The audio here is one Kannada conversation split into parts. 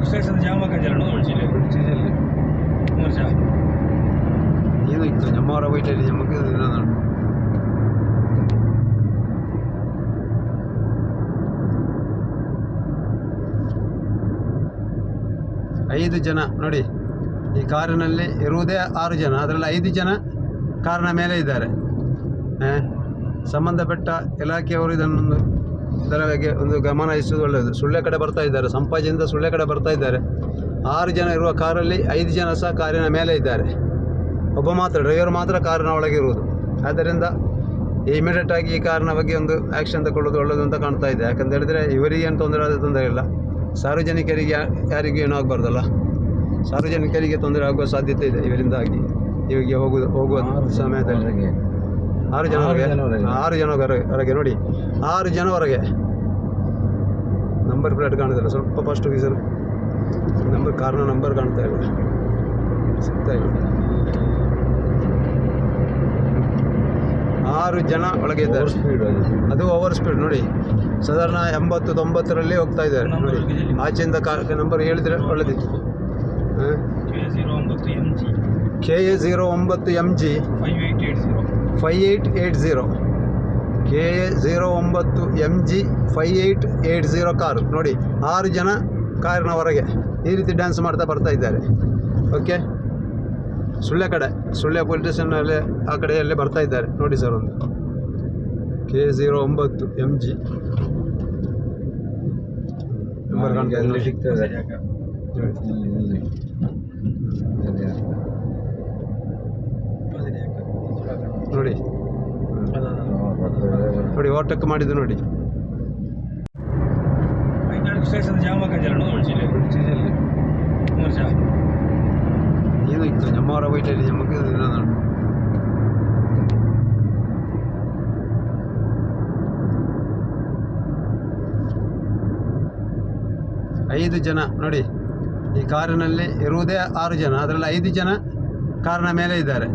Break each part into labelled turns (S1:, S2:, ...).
S1: ಜಾ
S2: ಏನು ಇತ್ತು ನಮ್ಮವರ ವೈಟಲ್ಲಿ ನಮಗೆ ಐದು ಜನ ನೋಡಿ ಈ ಕಾರಿನಲ್ಲಿ ಇರುವುದೇ ಆರು ಜನ. ಅದರಲ್ಲಿ ಐದು ಜನ ಕಾರಿನ ಮೇಲೆ ಇದ್ದಾರೆ. ಸಂಬಂಧಪಟ್ಟ ಇಲಾಖೆಯವರು ಇದನ್ನೊಂದು ಇದರ ಬಗ್ಗೆ ಒಂದು ಗಮನ ಹರಿಸುವುದು ಒಳ್ಳೆಯದು. ಸುಳ್ಳೆ ಕಡೆ ಬರ್ತಾ ಇದ್ದಾರೆ. ಸಂಪಾಜಿಯಿಂದ ಸುಳ್ಳೆ ಕಡೆ ಬರ್ತಾ ಇದ್ದಾರೆ. ಆರು ಜನ ಇರುವ ಕಾರಲ್ಲಿ ಐದು ಜನ ಸಹ ಕಾರಿನ ಮೇಲೆ ಇದ್ದಾರೆ. ಒಬ್ಬ ಮಾತ್ರ ಡ್ರೈವರ್ ಮಾತ್ರ ಕಾರಿನ ಒಳಗೆ ಇರುವುದು. ಆದ್ದರಿಂದ ಇಮಿಡಿಯೇಟ್ ಆಗಿ ಈ ಕಾರಿನ ಬಗ್ಗೆ ಒಂದು ಆ್ಯಕ್ಷನ್ ತಗೊಳ್ಳೋದು ಒಳ್ಳೆಯದು ಅಂತ ಕಾಣ್ತಾ ಇದೆ. ಯಾಕಂತ ಹೇಳಿದರೆ ಇವರಿಗೆ ಏನು ತೊಂದರೆ ಆದ ತೊಂದರೆ ಇಲ್ಲ. ಸಾರ್ವಜನಿಕರಿಗೆ ಯಾರಿಗೂ ಏನೂ ಆಗಬಾರ್ದಲ್ಲ. ಸಾರ್ವಜನಿಕರಿಗೆ ತೊಂದರೆ ಆಗುವ ಸಾಧ್ಯತೆ ಇದೆ. ಇವರಿಂದಾಗಿ ಇವರಿಗೆ ಹೋಗೋದು ಹೋಗುವ ಸಮಯದಲ್ಲಿ. ಆರು ಜನ ಆರು ಜನ ಹೊರಗೆ. ಹೊರಗೆ ನೋಡಿ. ಆರು ಜನ ಹೊರಗೆ. ನಂಬರ್ ಪ್ಲೇಟ್ ಕಾಣ್ತಿಲ್ಲ ಸ್ವಲ್ಪ ಫಸ್ಟ್ ಸರ್ ನಂಬರ್ ಕಾರ್ನ ನಂಬರ್ ಕಾಣ್ತಾ ಇಲ್ಲ. ಸಿಗ್ತಾ ಇಲ್ಲ. ಆರು ಜನ ಒಳಗೆ ಇದ್ದಾರೆ. ಅದು ಓವರ್ ಸ್ಪೀಡ್ ನೋಡಿ. ಸಾಧಾರಣ ಎಂಬತ್ತು ತೊಂಬತ್ತರಲ್ಲಿ ಹೋಗ್ತಾ ಇದ್ದಾರೆ. ನೋಡಿ. ಆಚೆಯಿಂದ ಕಾ ನಂಬರ್ ಹೇಳಿದ್ರೆ ಒಳ್ಳೆದಿತ್ತು.
S1: ಕೆ
S2: ಎ ಝೀರೋ ಒಂಬತ್ತು M G
S1: five eight eight zero
S2: five eight eight zero K A zero ಒಂಬತ್ತು M G five eight eight zero car ನೋಡಿ ಆರು ಜನ ಕಾರಿನ ಹೊರಗೆ ಈ ರೀತಿ ಡ್ಯಾನ್ಸ್ ಮಾಡ್ತಾ ಬರ್ತಾ ಇದ್ದಾರೆ. ಓಕೆ ಸುಳ್ಳೆ ಕಡೆ ಸುಳ್ಯ ಪೊಲೀಸ್ ಸ್ಟೇಷನಲ್ಲಿ ಆ ಕಡೆಯಲ್ಲೇ ಬರ್ತಾ ಇದ್ದಾರೆ. ನೋಡಿ ಸರ್ ಒಂದು. ಕೆ ಝೀರೋ ಒಂಬತ್ತು ಎಂ ಜಿ ನಂಬರ್ ಕಾಣ್ತಾ.
S3: ಸಿಗ್ತದೆ
S2: ನೋಡಿ. ನೋಡಿ ಓವರ್ಟೇಕ್ ಮಾಡಿದ್ದು ನೋಡಿ.
S1: ಸ್ಟೇಷನ್ ಜಾಮ ಕಜಲನು ಉಳಿಸಿಲ್ಲ
S2: ಬ್ರಿಡ್ಜಿನಲ್ಲಿ
S1: ಮೂರು ಜಾ
S2: ಏನು ಇತ್ತು ನಮ್ಮವರ ವೈಟಲ್ಲಿ ನಮಗೆ ಇರೋದು. ಐದು ಜನ ನೋಡಿ. ಈ ಕಾರಿನಲ್ಲಿ ಇರುವುದೇ ಆರು ಜನ. ಅದರಲ್ಲಿ ಐದು ಜನ ಕಾರಿನ ಮೇಲೆ ಇದ್ದಾರೆ.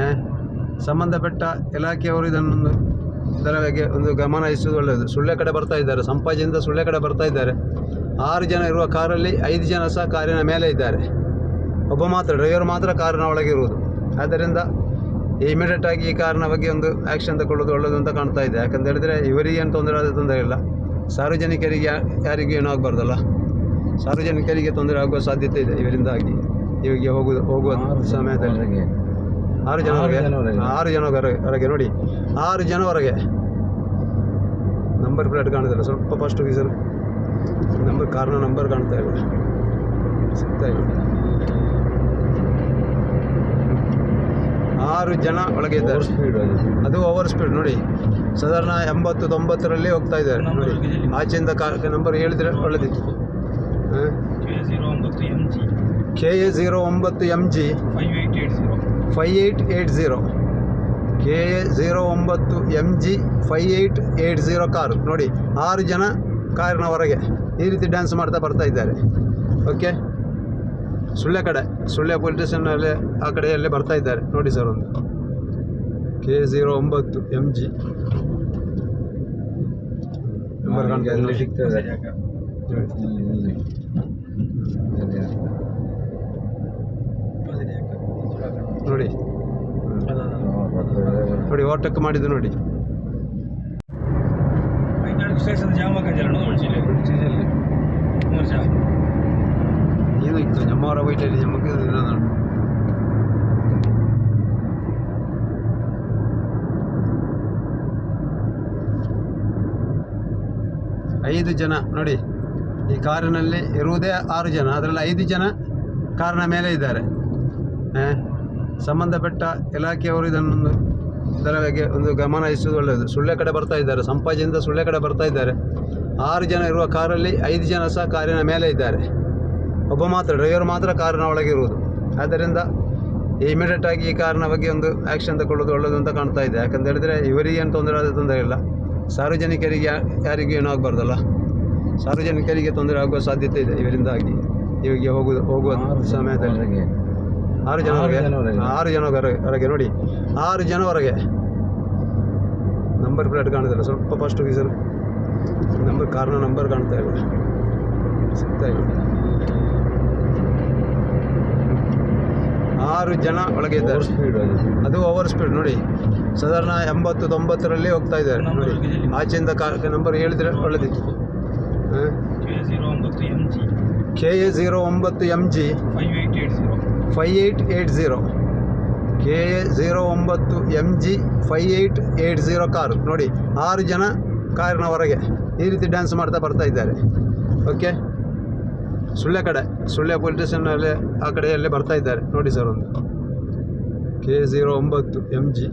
S2: ಆ, ಸಂಬಂಧಪಟ್ಟ ಇಲಾಖೆಯವರು ಇದನ್ನೊಂದು ಇದರ ಬಗ್ಗೆ ಒಂದು ಗಮನ ಹರಿಸುವುದು ಒಳ್ಳೆಯದು. ಸುಳ್ಳೆ ಕಡೆ ಬರ್ತಾ ಇದ್ದಾರೆ. ಸಂಪಾಜಿಯಿಂದ ಸುಳ್ಳೆ ಕಡೆ ಬರ್ತಾ ಇದ್ದಾರೆ. ಆರು ಜನ ಇರುವ ಕಾರಲ್ಲಿ ಐದು ಜನ ಸಹ ಕಾರಿನ ಮೇಲೆ ಇದ್ದಾರೆ. ಒಬ್ಬ ಮಾತ್ರ ಡ್ರೈವರ್ ಮಾತ್ರ ಕಾರಿನ ಒಳಗೆ ಇರುವುದು. ಆದ್ದರಿಂದ ಇಮಿಡಿಯೇಟ್ ಆಗಿ ಈ ಕಾರಿನ ಬಗ್ಗೆ ಒಂದು ಆ್ಯಕ್ಷನ್ ತಗೊಳ್ಳೋದು ಒಳ್ಳೆಯದು ಅಂತ ಕಾಣ್ತಾ ಇದೆ. ಯಾಕಂತ ಹೇಳಿದರೆ ಇವರಿಗೆ ಏನು ತೊಂದರೆ ಆದ ತೊಂದರೆ ಇಲ್ಲ. ಸಾರ್ವಜನಿಕರಿಗೆ ಯಾರಿಗೂ ಏನೂ ಆಗಬಾರ್ದಲ್ಲ. ಸಾರ್ವಜನಿಕರಿಗೆ ತೊಂದರೆ ಆಗುವ ಸಾಧ್ಯತೆ ಇದೆ. ಇವರಿಂದಾಗಿ ಇವರಿಗೆ ಹೋಗುವ ಹೋಗುವ ಸಮಯದಲ್ಲಿ. ಆರು ಜನ ಆರು ಜನ ಹೊರಗೆ. ಹೊರಗೆ ನೋಡಿ. ಆರು ಜನ ಹೊರಗೆ. ನಂಬರ್ ಪ್ಲೇಟ್ ಕಾಣ್ತಿಲ್ಲ ಸ್ವಲ್ಪ ಫಸ್ಟ್ ಸರ್. ನಂಬರ್ ಕಾರ್ನ ನಂಬರ್ ಕಾಣ್ತಾ ಇಲ್ಲ. ಸಿಗ್ತಾ ಇಲ್ಲ. ಆರು ಜನ ಒಳಗೆ ಇದ್ದಾರೆ. ಅದು ಓವರ್ ಸ್ಪೀಡ್ ನೋಡಿ. ಸಾಧಾರಣ ಎಂಬತ್ತು ತೊಂಬತ್ತರಲ್ಲಿ ಹೋಗ್ತಾ ಇದ್ದಾರೆ. ನೋಡಿ. ಆಚೆಯಿಂದ ಕಾ ನಂಬರ್ ಹೇಳಿದ್ರೆ ಒಳ್ಳೆದಿತ್ತು
S1: ಕೆ ಜೀರೋ ಒಂಬತ್ತು M G
S2: K A zero ಒಂಬತ್ತು M G five eight eight zero K A zero ಒಂಬತ್ತು M G five eight eight zero car ನೋಡಿ ಆರು ಜನ ಕಾರಿನ ಹೊರಗೆ ಈ ರೀತಿ ಡ್ಯಾನ್ಸ್ ಮಾಡ್ತಾ ಬರ್ತಾ ಇದ್ದಾರೆ. ಓಕೆ ಸುಳ್ಳೆ ಕಡೆ ಸುಳ್ಯ ಪೊಲೀಸ್ ಸ್ಟೇಷನಲ್ಲಿ ಆ ಕಡೆಯಲ್ಲೇ ಬರ್ತಾ ಇದ್ದಾರೆ. ನೋಡಿ ಸರ್ ಒಂದು. ಕೆ ಝೀರೋ ಒಂಬತ್ತು ಎಂ ಜಿ ನಂಬರ್ ಕಾಣ್ತಾ
S3: ಸಿಗ್ತದೆ
S2: ನೋಡಿ ನೋಡಿ ಓವರ್ಟೇಕ್ ಮಾಡಿದ್ದು ನೋಡಿ
S1: ಐನಾಡು ಸ್ಟೇಷನ್ ಜಾಮ ಕಜಲನು ಉಳಿಸಿಲ್ಲ
S2: ಬ್ರಿಡ್ಜಿನಲ್ಲಿ
S1: ಮಾಡಿದ್ದು ನೋಡಿ.
S2: ಏನು ಇತ್ತು ನಮ್ಮವರ ವೈಟಲ್ಲಿ. ಐದು ಜನ ನೋಡಿ ಈ ಕಾರಿನಲ್ಲಿ ಇರುವುದೇ ಆರು ಜನ. ಅದರಲ್ಲಿ ಐದು ಜನ ಕಾರಿನ ಮೇಲೆ ಇದ್ದಾರೆ. ಸಂಬಂಧಪಟ್ಟ ಇಲಾಖೆಯವರು ಇದನ್ನೊಂದು ಇದರ ಬಗ್ಗೆ ಒಂದು ಗಮನ ಹರಿಸುವುದು ಒಳ್ಳೆಯದು. ಸುಳ್ಳೆ ಕಡೆ ಬರ್ತಾ ಇದ್ದಾರೆ. ಸಂಪಾಜಿಯಿಂದ ಸುಳ್ಳೆ ಕಡೆ ಬರ್ತಾ ಇದ್ದಾರೆ. ಆರು ಜನ ಇರುವ ಕಾರಲ್ಲಿ ಐದು ಜನ ಸಹ ಕಾರಿನ ಮೇಲೆ ಇದ್ದಾರೆ. ಒಬ್ಬ ಮಾತ್ರ ಡ್ರೈವರ್ ಮಾತ್ರ ಕಾರಿನ ಒಳಗೆ ಇರುವುದು. ಆದ್ದರಿಂದ ಇಮಿಡಿಯೇಟ್ ಆಗಿ ಈ ಕಾರಿನ ಬಗ್ಗೆ ಒಂದು ಆ್ಯಕ್ಷನ್ ತಗೊಳ್ಳೋದು ಒಳ್ಳೆಯದು ಅಂತ ಕಾಣ್ತಾ ಇದೆ. ಯಾಕಂತ ಹೇಳಿದರೆ ಇವರಿಗೆ ಏನು ತೊಂದರೆ ಆದ ತೊಂದರೆ ಇಲ್ಲ. ಸಾರ್ವಜನಿಕರಿಗೆ ಯಾರಿಗೂ ಏನೂ ಆಗಬಾರ್ದಲ್ಲ. ಸಾರ್ವಜನಿಕರಿಗೆ ತೊಂದರೆ ಆಗುವ ಸಾಧ್ಯತೆ ಇದೆ. ಇವರಿಂದಾಗಿ ಇವರಿಗೆ ಹೋಗುವ ಹೋಗುವ ಸಮಯದಲ್ಲಿ. ಆರು ಜನ ಆರು ಜನ ಹೊರಗೆ. ಹೊರಗೆ ನೋಡಿ. ಆರು ಜನ ಹೊರಗೆ. ನಂಬರ್ ಪ್ಲೇಟ್ ಕಾಣ್ತಿಲ್ಲ ಸ್ವಲ್ಪ ಫಸ್ಟ್ ಸರ್ ನಂಬರ್ ಕಾರ್ನ ನಂಬರ್ ಕಾಣ್ತಾ ಇಲ್ಲ. ಸಿಗ್ತಾ ಇಲ್ಲ. ಆರು ಜನ ಒಳಗೆ ಇದ್ದಾರೆ.
S3: ಸ್ಪೀಡ್
S2: ಅದು ಓವರ್ ಸ್ಪೀಡ್ ನೋಡಿ. ಸಾಧಾರಣ ಎಂಬತ್ತು ತೊಂಬತ್ತರಲ್ಲಿ ಹೋಗ್ತಾ ಇದ್ದಾರೆ. ನೋಡಿ. ಆಚೆಯಿಂದ ನಂಬರ್ ಹೇಳಿದರೆ ಒಳ್ಳೆದಿತ್ತು.
S1: ಕೆ ಜೀರೋ ಒಂಬತ್ತು M G
S2: K A zero ಒಂಬತ್ತು M G five eight eight zero K A zero ಒಂಬತ್ತು M G five eight eight zero car ನೋಡಿ ಆರು ಜನ ಕಾರಿನ ಹೊರಗೆ ಈ ರೀತಿ ಡ್ಯಾನ್ಸ್ ಮಾಡ್ತಾ ಬರ್ತಾ ಇದ್ದಾರೆ. ಓಕೆ ಸುಳ್ಯ ಕಡೆ ಸುಳ್ಯ ಪೊಲೀಸ್ ಸ್ಟೇಷನಲ್ಲಿ ಆ ಕಡೆಯಲ್ಲೇ ಬರ್ತಾ ಇದ್ದಾರೆ. ನೋಡಿ ಸರ್ ಒಂದು. ಕೆ ಝೀರೋ ಒಂಬತ್ತು ಎಂ ಜಿ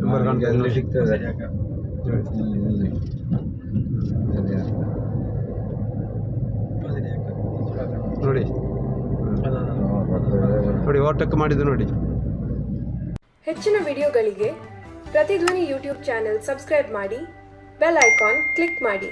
S2: ನಂಬರ್.
S3: ಸಿಗ್ತದೆ
S2: ನೋಡಿ. ನೋಡಿ ಓವರ್ಟೇಕ್ ಮಾಡಿದ್ದು ನೋಡಿ.
S4: ಹೆಚ್ಚಿನ ವಿಡಿಯೋಗಳಿಗೆ ಪ್ರತಿಧ್ವನಿ ಯೂಟ್ಯೂಬ್ ಚಾನೆಲ್ ಸಬ್ಸ್ಕ್ರೈಬ್ ಮಾಡಿ, ಬೆಲ್ ಐಕಾನ್ ಕ್ಲಿಕ್ ಮಾಡಿ.